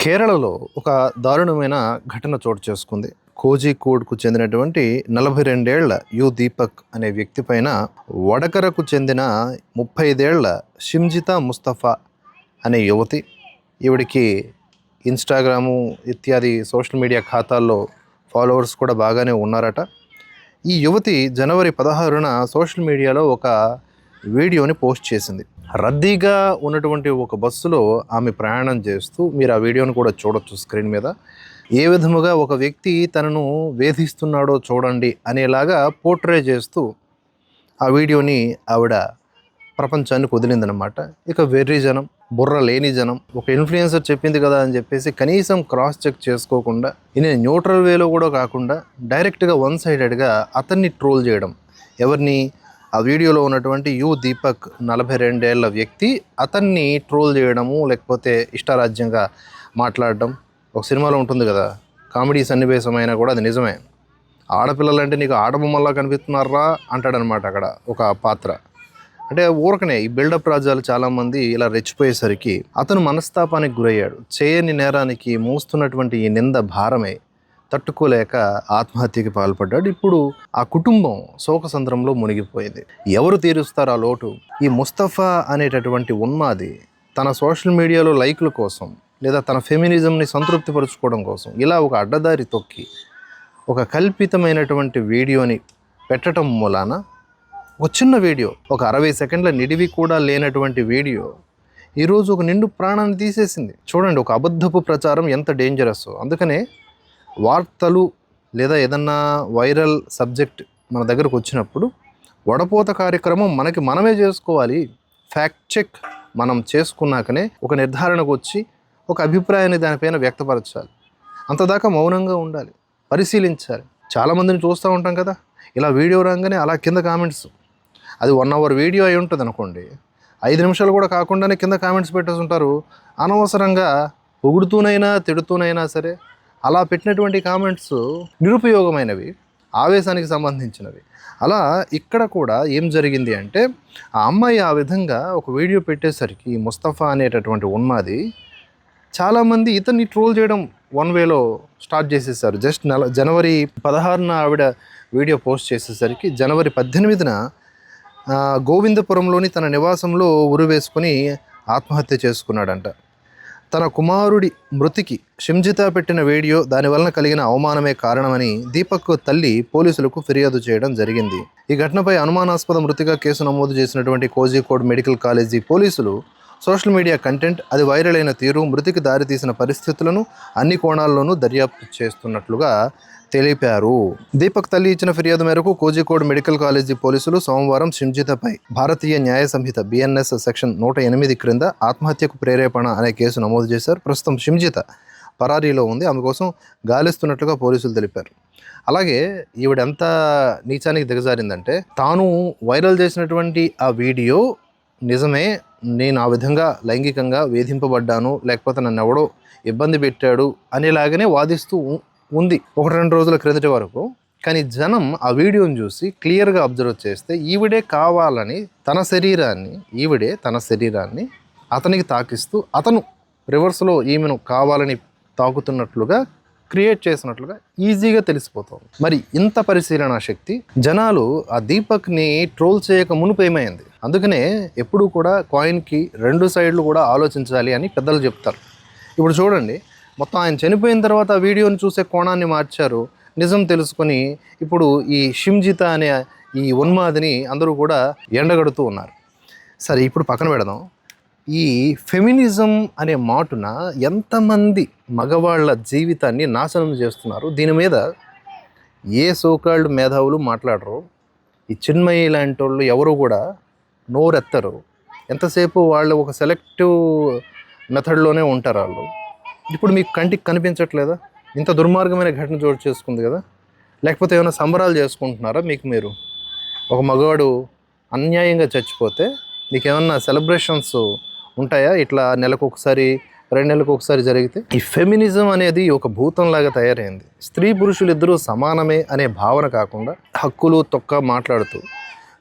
కేరళలో ఒక దారుణమైన ఘటన చోటు చేసుకుంది. కోజికోడ్కు చెందినటువంటి నలభై రెండేళ్ళ యు దీపక్ అనే వ్యక్తి పైన వడకరకు చెందిన ముప్పై ఐదేళ్ళ షిమ్జితా ముస్తఫా అనే యువతి ఈవిడికి ఇన్స్టాగ్రాము ఇత్యాది సోషల్ మీడియా ఖాతాల్లో ఫాలోవర్స్ కూడా బాగానే ఉన్నారట. ఈ యువతి జనవరి పదహారున సోషల్ మీడియాలో ఒక వీడియోని పోస్ట్ చేసింది. రద్దీగా ఉన్నటువంటి ఒక బస్సులో ఆమె ప్రయాణం చేస్తూ మీరు ఆ వీడియోను కూడా చూడొచ్చు స్క్రీన్ మీద. ఏ విధముగా ఒక వ్యక్తి తనను వేధిస్తున్నాడో చూడండి అనేలాగా పోర్ట్రే చేస్తూ ఆ వీడియోని ఆవిడ ప్రపంచానికి వదిలిందనమాట ఇక వెర్రి జనం బుర్ర లేని జనం ఒక ఇన్ఫ్లుయెన్సర్ చెప్పింది కదా అని చెప్పేసి కనీసం క్రాస్ చెక్ చేసుకోకుండా ఈయన న్యూట్రల్ వేలో కూడా కాకుండా డైరెక్ట్గా వన్ సైడెడ్గా అతన్ని ట్రోల్ చేయడం ఎవరిని ఆ వీడియోలో ఉన్నటువంటి యు దీపక్ నలభై రెండేళ్ళ వ్యక్తి అతన్ని ట్రోల్ చేయడము లేకపోతే ఇష్టారాజ్యంగా మాట్లాడడం ఒక సినిమాలో ఉంటుంది కదా. కామెడీ సన్నివేశం అయినా కూడా అది నిజమే. ఆడపిల్లలంటే నీకు ఆడబొమ్మల్లా కనిపిస్తున్నారా? అంటాడనమాట అక్కడ ఒక పాత్ర. అంటే ఊరకనే ఈ బిల్డప్ రాజ్యాలు చాలామంది ఇలా రెచ్చిపోయేసరికి అతను మనస్తాపానికి గురయ్యాడు. చేయని నేరానికి మోస్తున్నటువంటి ఈ నింద భారమే. తట్టుకోలేక ఆత్మహత్యకి పాల్పడ్డాడు. ఇప్పుడు ఆ కుటుంబం శోకసంద్రంలో మునిగిపోయింది. ఎవరు తీరుస్తారు ఆ లోటు? ఈ ముస్తఫా అనేటటువంటి ఉన్మాది తన సోషల్ మీడియాలో లైక్ల కోసం లేదా తన ఫెమినిజంని సంతృప్తిపరచుకోవడం కోసం ఇలా ఒక అడ్డదారి తొక్కి ఒక కల్పితమైనటువంటి వీడియోని పెట్టడం మూలాన ఒక చిన్న వీడియో ఒక అరవై సెకండ్ల నిడివి కూడా లేనటువంటి వీడియో ఈరోజు ఒక నిండు ప్రాణాన్ని తీసేసింది. చూడండి ఒక అబద్ధపు ప్రచారం ఎంత డేంజరస్ అందుకనే వార్తలు లేదా ఏదన్నా వైరల్ సబ్జెక్ట్ మన దగ్గరకు వచ్చినప్పుడు వడపోత కార్యక్రమం మనకి మనమే చేసుకోవాలి. ఫ్యాక్ట్ చెక్ మనం చేసుకున్నాకనే ఒక నిర్ధారణకు వచ్చి ఒక అభిప్రాయాన్ని దానిపైన వ్యక్తపరచాలి. అంతదాకా మౌనంగా ఉండాలి. పరిశీలించాలి. చాలామందిని చూస్తూ ఉంటాం కదా. ఇలా వీడియో రాగానే అలా కింద కామెంట్స్. అది వన్ అవర్ వీడియో అయి ఉంటుంది అనుకోండి. ఐదు నిమిషాలు కూడా కాకుండానే కింద కామెంట్స్ పెట్టేసి ఉంటారు. అనవసరంగా పొగుడుతూనైనా తిడుతూనైనా సరే అలా పెట్టినటువంటి కామెంట్స్ నిరుపయోగమైనవి ఆవేశానికి సంబంధించినవి. అలా ఇక్కడ కూడా ఏం జరిగింది అంటే ఆ అమ్మాయి ఆ విధంగా ఒక వీడియో పెట్టేసరికి ముస్తఫా అనేటటువంటి ఉన్మాది చాలామంది ఇతన్ని ట్రోల్ చేయడం వన్ వేలో స్టార్ట్ చేసేసారు. జస్ట్ నెల జనవరి పదహారున ఆవిడ వీడియో పోస్ట్ చేసేసరికి జనవరి పద్దెనిమిదిన గోవిందపురంలోని తన నివాసంలో ఉరివేసుకుని ఆత్మహత్య చేసుకున్నాడంట. తన కుమారుడి మృతికి షింజిత పెట్టిన వీడియో దానివలన కలిగిన అవమానమే కారణమని దీపక్ తల్లి పోలీసులకు ఫిర్యాదు చేయడం జరిగింది. ఈ ఘటనపై అనుమానాస్పద మృతిగా కేసు నమోదు చేసినటువంటి కోజికోడ్ మెడికల్ కాలేజీ పోలీసులు సోషల్ మీడియా కంటెంట్ అది వైరల్ అయిన తీరు మృతికి దారితీసిన పరిస్థితులను అన్ని కోణాల్లోనూ దర్యాప్తు చేస్తున్నట్లుగా తెలిపారు. దీపక్ తల్లి ఇచ్చిన ఫిర్యాదు మేరకు కోజికోడ్ మెడికల్ కాలేజీ పోలీసులు సోమవారం షింజితపై భారతీయ న్యాయ సంహిత బిఎన్ఎస్ సెక్షన్ నూట ఎనిమిది క్రింద ఆత్మహత్యకు ప్రేరేపణ అనే కేసు నమోదు చేశారు. ప్రస్తుతం షింజిత పరారీలో ఉంది. ఆమె కోసం గాలిస్తున్నట్లుగా పోలీసులు తెలిపారు. అలాగే ఈవిడ ఎంత నీచానికి దిగజారిందంటే తాను వైరల్ చేసినటువంటి ఆ వీడియో నిజమే నేను ఆ విధంగా లైంగికంగా వేధింపబడ్డాను లేకపోతే నన్ను ఎవడో ఇబ్బంది పెట్టాడు అనేలాగానే వాదిస్తూ ఉంది ఒకటి రెండు రోజుల క్రిందటి వరకు. కానీ జనం ఆ వీడియోని చూసి క్లియర్గా అబ్జర్వ్ చేస్తే ఈవిడే కావాలని తన శరీరాన్ని ఈవిడే తన శరీరాన్ని అతనికి తాకిస్తూ అతను రివర్స్లో ఈమెను కావాలని తాకుతున్నట్లుగా క్రియేట్ చేసినట్లుగా ఈజీగా తెలిసిపోతుంది. మరి ఇంత పరిశీలన శక్తి? జనాలు ఆ దీపక్ని ట్రోల్ చేయక మునుపు ఏమైంది? అందుకనే ఎప్పుడూ కూడా కాయిన్కి రెండు సైడ్లు కూడా ఆలోచించాలి అని పెద్దలు చెప్తారు. ఇప్పుడు చూడండి మొత్తం ఆయన చనిపోయిన తర్వాత ఆ వీడియోని చూసే కోణాన్ని మార్చారు. నిజం తెలుసుకొని ఇప్పుడు ఈ షిమ్జిత అనే ఈ ఉన్మాదిని అందరూ కూడా ఎండగడుతూ ఉన్నారు. సరే ఇప్పుడు పక్కన పెడదాం. ఈ ఫెమినిజం అనే మాటున ఎంతమంది మగవాళ్ళ జీవితాన్ని నాశనం చేస్తున్నారు? దీని మీద ఏ సోకాళ్ళు మేధావులు మాట్లాడరు? ఈ చిన్మయి లాంటి వాళ్ళు ఎవరు కూడా నోరెత్తరు. ఎంతసేపు వాళ్ళు ఒక సెలెక్టివ్ మెథడ్లోనే ఉంటారు వాళ్ళు. ఇప్పుడు మీకు కంటికి కనిపించట్లేదా? ఇంత దుర్మార్గమైన ఘటన చోటు చేసుకుంది కదా? లేకపోతే ఏమైనా సంబరాలు చేసుకుంటున్నారా మీకు మీరు? ఒక మగవాడు అన్యాయంగా చచ్చిపోతే మీకు ఏమన్నా సెలబ్రేషన్స్ ఉంటాయా? ఇట్లా నెలకు ఒకసారి రెండు నెలలకు ఒకసారి జరిగితే? ఈ ఫెమినిజం అనేది ఒక భూతంలాగా తయారైంది. స్త్రీ పురుషులు ఇద్దరూ సమానమే అనే భావన కాకుండా హక్కులు తొక్క మాట్లాడుతూ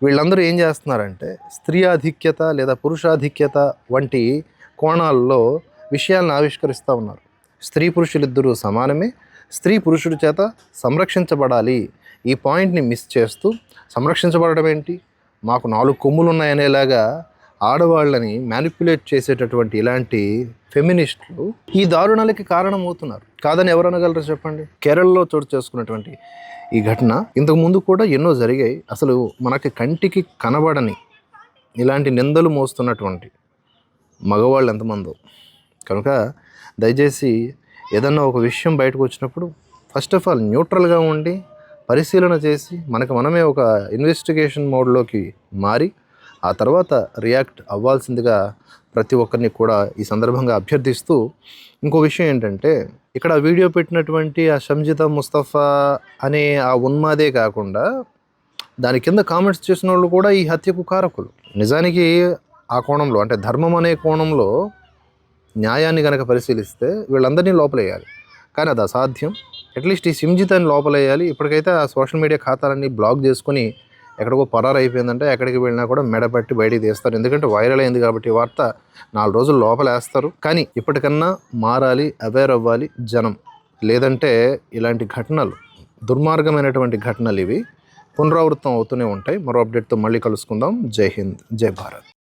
వీళ్ళందరూ ఏం చేస్తున్నారంటే స్త్రీ ఆధిక్యత లేదా పురుషాధిక్యత వంటి కోణాల్లో విషయాలను ఆవిష్కరిస్తూ ఉన్నారు. స్త్రీ పురుషులిద్దరూ సమానమే స్త్రీ పురుషుడి చేత సంరక్షించబడాలి. ఈ పాయింట్ని మిస్ చేస్తూ సంరక్షించబడడం ఏంటి మాకు నాలుగు కొమ్ములు ఉన్నాయనేలాగా ఆడవాళ్ళని మ్యానిపులేట్ చేసేటటువంటి ఇలాంటి ఫెమినిస్టులు ఈ దారుణాలకి కారణమవుతున్నారు. కాదని ఎవరు అనగలరు చెప్పండి? కేరళలో చోటు చేసుకున్నటువంటి ఈ ఘటన ఇంతకు ముందు కూడా ఎన్నో జరిగాయి. అసలు మనకి కంటికి కనబడని ఇలాంటి నిందలు మోస్తున్నటువంటి మగవాళ్ళు ఎంతమందో. కనుక దయచేసి ఏదన్నా ఒక విషయం బయటకు వచ్చినప్పుడు ఫస్ట్ ఆఫ్ ఆల్ న్యూట్రల్గా ఉండి పరిశీలన చేసి మనకు మనమే ఒక ఇన్వెస్టిగేషన్ మోడ్లోకి మారి ఆ తర్వాత రియాక్ట్ అవ్వాల్సిందిగా ప్రతి ఒక్కరిని కూడా ఈ సందర్భంగా అభ్యర్థిస్తూ ఇంకో విషయం ఏంటంటే ఇక్కడ వీడియో పెట్టినటువంటి ఆ షంజిత ముస్తఫా అనే ఆ ఉన్మాదే కాకుండా దాని కింద కామెంట్స్ చేసిన వాళ్ళు కూడా ఈ హత్యకు కారకులు. నిజానికి ఆ కోణంలో అంటే ధర్మం అనే కోణంలో న్యాయాన్ని కనుక పరిశీలిస్తే వీళ్ళందరినీ లోపలేయాలి. కానీ అది అసాధ్యం. అట్లీస్ట్ ఈ సింజితాన్ని లోపలేయాలి. ఇప్పటికైతే ఆ సోషల్ మీడియా ఖాతాలన్నీ బ్లాక్ చేసుకుని ఎక్కడికో పరారు అయిపోయిందంటే ఎక్కడికి వెళ్ళినా కూడా మెడపట్టి బయటికి తీస్తారు. ఎందుకంటే వైరల్ అయింది కాబట్టి వార్త నాలుగు రోజులు లోపలేస్తారు. కానీ ఇప్పటికన్నా మారాలి అవేర్ అవ్వాలి జనం. లేదంటే ఇలాంటి ఘటనలు దుర్మార్గమైనటువంటి ఘటనలు ఇవి పునరావృతం అవుతూనే ఉంటాయి. మరో అప్డేట్తో మళ్ళీ కలుసుకుందాం. జై హింద్ జై భారత్.